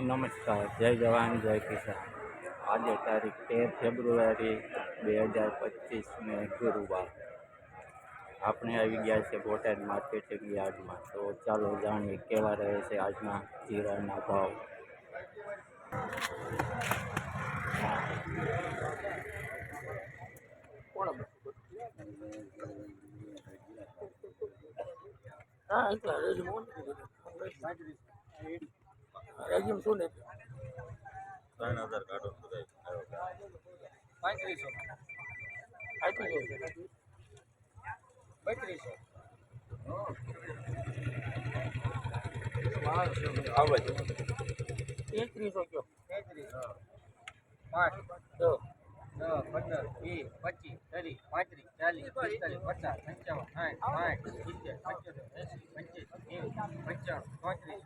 નમસ્કાર જય જવાન જય કિસાન આજે તારીખ તેર ફેબ્રુઆરી બે હજાર પચીસને ગુરુવાર આપણે આવી ગયા છે બોટાદ માર્કેટિંગ યાર્ડમાં તો ચાલો જાણીએ કેવા રહે છે આજના જીરાના ભાવ હા એટલે રેજીમ ઓન ત્રણ શું ને પાંત્રીસો. પાંત્રીસો. બત્રીસો તેત્રીસો કયો? તેત્રીસો પાંચ દસ પંદર વીસ પચીસ ત્રીસ પાંત્રીસ ચાલીસ પિસ્તાલીસ પચાસ પંચાવન સાઠ સાઠ સિત્તેર પંચોતેર એંસી પંચ્યાસી નેવું પંચાણું ચોત્રીસ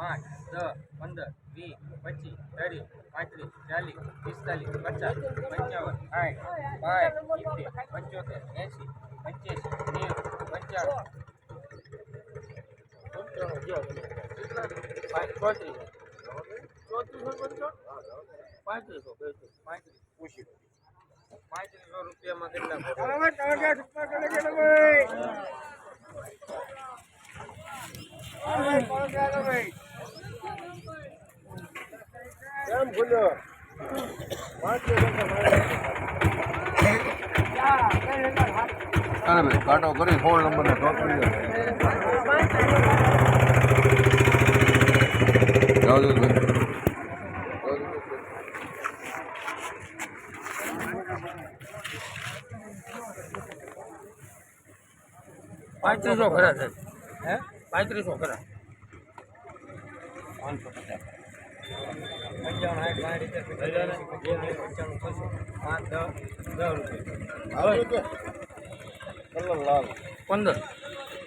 પાંચ દસ પંદર વીસ પચીસ ત્રીસ પાંત્રીસ ચાલીસ પિસ્તાલીસ પચાસ પંચાવન સાઠ સાઠ સિત્તેર પંચોતેર એંસી પંચ્યાસી નેવું પંચાણું પાંત્રીસો પાંત્રીસો. રૂપિયામાં કેટલા કેમ ભૂલ્યો અરે ભાઈ કાંટો કરી સોળ નંબરને ટોપ જાઓ જાઓ ભાઈ પાંત્રીસો ખરા સાહેબ. હે? પાંત્રીસો ખરા. પાંચસો પચાસ. પંદર.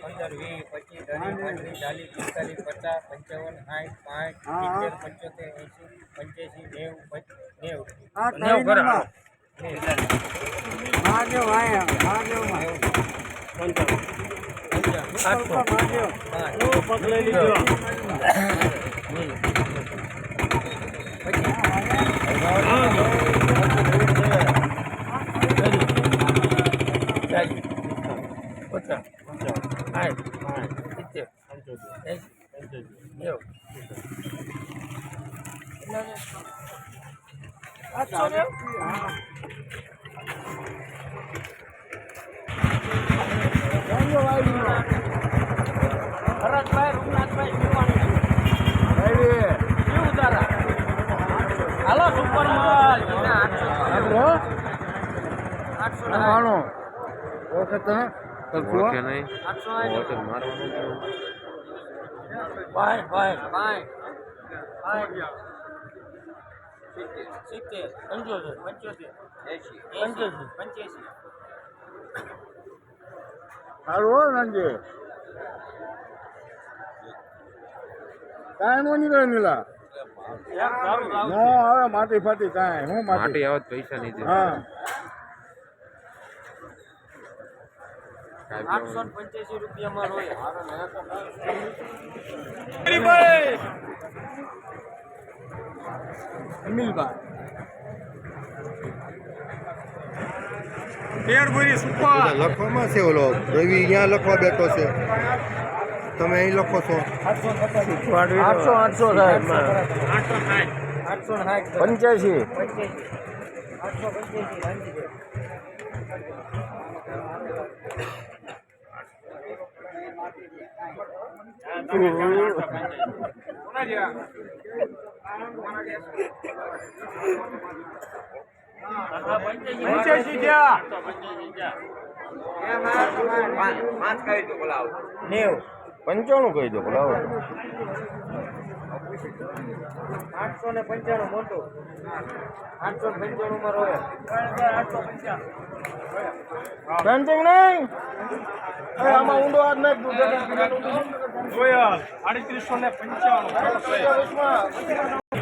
પંદર વીસ પચીસ ત્રીસ ચાલીસ પિસ્તાલીસ પચાસ પંચાવન સાઠ પાંચ સિત્તેર પંચોતેર એંસી પંચ્યાસી નેવું નેવું. નેવું મહાદેવ ખરા આઠસો પચાસ સાઠ સિત્તેર એંસી નેવું આઠસો નેવું ભરતભાઈ રૂપનાથભાઈ શિવાણી કેવું તારા હાલો સુપર માલ આઠસો ઓકે તમે નહીં આઠસો મારવાનું સિત્તેર પંચોતેર પંચોતેર એસી પંચ્યાસી પંચ્યાસી સારું હો નાનજી કાંઈ નો નીકળે નીલા એક દારૂ લાવ નો હવે માટી ફાટી કાંઈ હું માટી માટી આવત પૈસા નહીં દે હા આઠસો ને પંચ્યાસી રૂપિયામાં રોય લખવામાં છે ઓલો. રવિ અહીંયા લખવા બેઠો છે. તમે અહીં લખો છો. આઠસો આઠસો સાહેબ આઠસો આઠસો સાઠ પંચ્યાસી. પંચ્યાસી નેવું. પંચાણું કહી દો બોલાવો આઠસો ને પંચાણું મોટું. આઠસો ને પંચાણું માં રોય આઠસો પંચાણું નહીં? આમાં ઊંડો હાથ નાખ દઉં આડત્રીસો ને પંચાણું.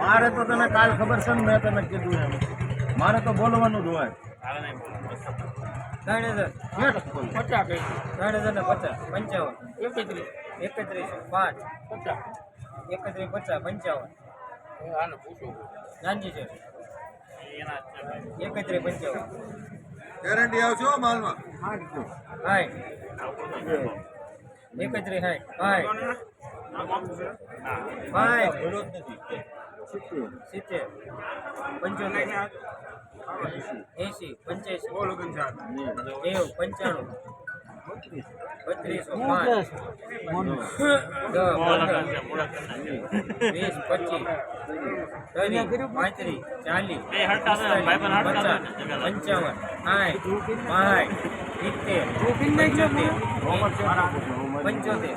મારે તો તને કાલ ખબર છે ને મેં તને કીધું એમ. મારે તો બોલવાનું જ હોય. ત્રણ હજાર. પચાસ ત્રણ હજાર ને પચાસ. પંચાવન. એકત્રીસ. એકત્રીસ. પાંચ. પચાસ. એકત્રીસ પચાસ પંચાવન. નાનજી છે. એકત્રીસ પંચાવન. ગેરંટી આવશે હો માલમાં. હાય. એકત્રીસ હાય હાય હાય સિત્તેર. પંચોતેર. એસી પંચ્યાસી. નેવું. પંચાણું. બત્રીસો. પાંચ. વીસ. પચીસ. ત્રીસ. પાંત્રીસ. ચાલીસ. પચાસ. પંચાવન. સાઠ. પાંઠ સિત્તેર. પંચોતેર. પંચોતેર.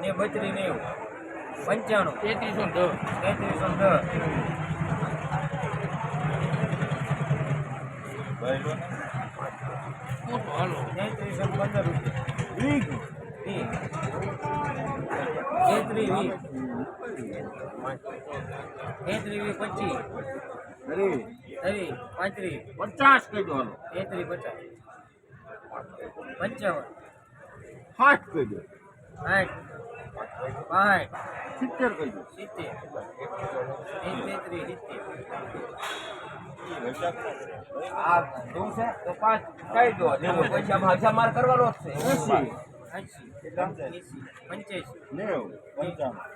ને બત્રી નેવું. પંચાણું. તેત્રીસો દસ. તેત્રીસો દસ. તેત્રીસો પંદર રૂપિયા. વીસ તેત્રીસ વીસ. તેત્રીસ વીસ પચીસ. ત્રીસ પાંત્રીસ. પચાસ કહેજો હાલો. તેત્રીસ પચાસ. પંચાવન. સાઠ સાઠ પાંઠ સિત્તેર કહી સિત્તેર. આ શું છે? તો પાંચ કહી દો. જેવો પૈસામાં હજામાર કરવાનો જ છે. એસી પંચ્યાસી. નેવું. પંચાણું.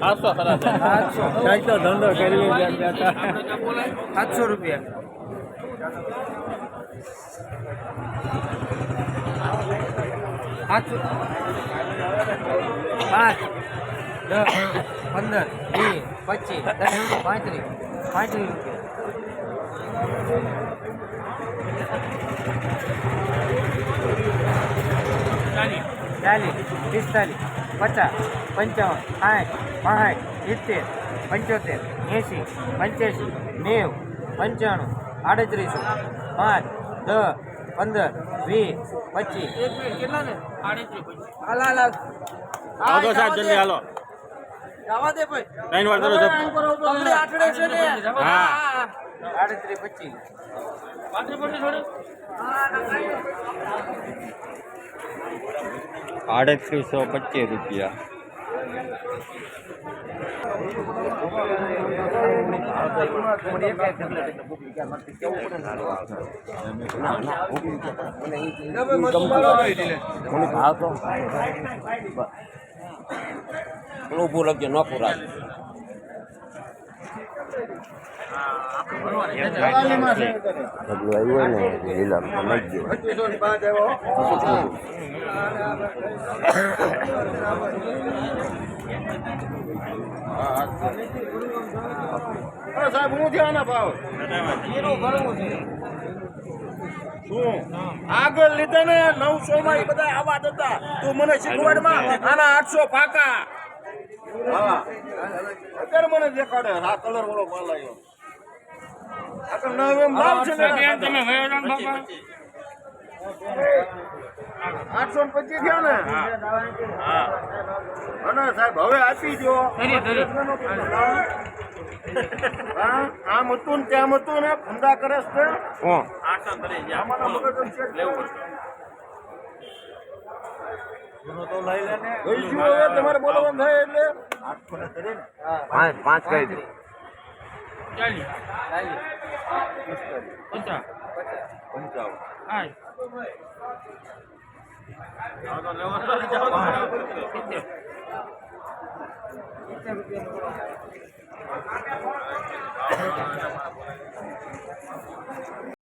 સાતસો ધંધો કરી સાતસો રૂપિયા. સાતસો પાંચ દસ પંદર વીસ પચીસ દસ પાંત્રીસ પાંત્રીસ રૂપિયા. ચાલીસ પિસ્તાલીસ પચાસ પંચાવન સાઠ પાંઠ સિત્તેર પંચોતેર એંસી પંચ્યાસી નેવું પંચાણું આડત્રીસો પાંચ દસ પંદર વીસ પચીસ. હાલ સાહેબ જલ્દી હાલો. ત્રણ વાર કરો સાહેબ. આડત્રીસ પચીસ. આડત્રીસો પચીસ રૂપિયા મને ભાવ તો ઊભું લખજો ન પુરાય આવ્યું ને સાહેબ હું થયા આના ભાવ છે આગળ લીધા ને નવસો માં એ બધા આવા હતા. તું મને શીખવાડમાં? આના આઠસો પાકા. અત્યારે મને દેખાડે આ કલર વાળો માલ આવ્યો આગળ નવ એમ ભાવ છે ને આઠસો પચીસ થયા ને અને સાહેબ હવે આપી દો આમ હતું ને તેમ હતું ને ધંધા કરે છે તમારે બોલવાનું થાય એટલે પાંચ પાંચ કહી દો. ચાલીસ પચાસ પંચાવન હા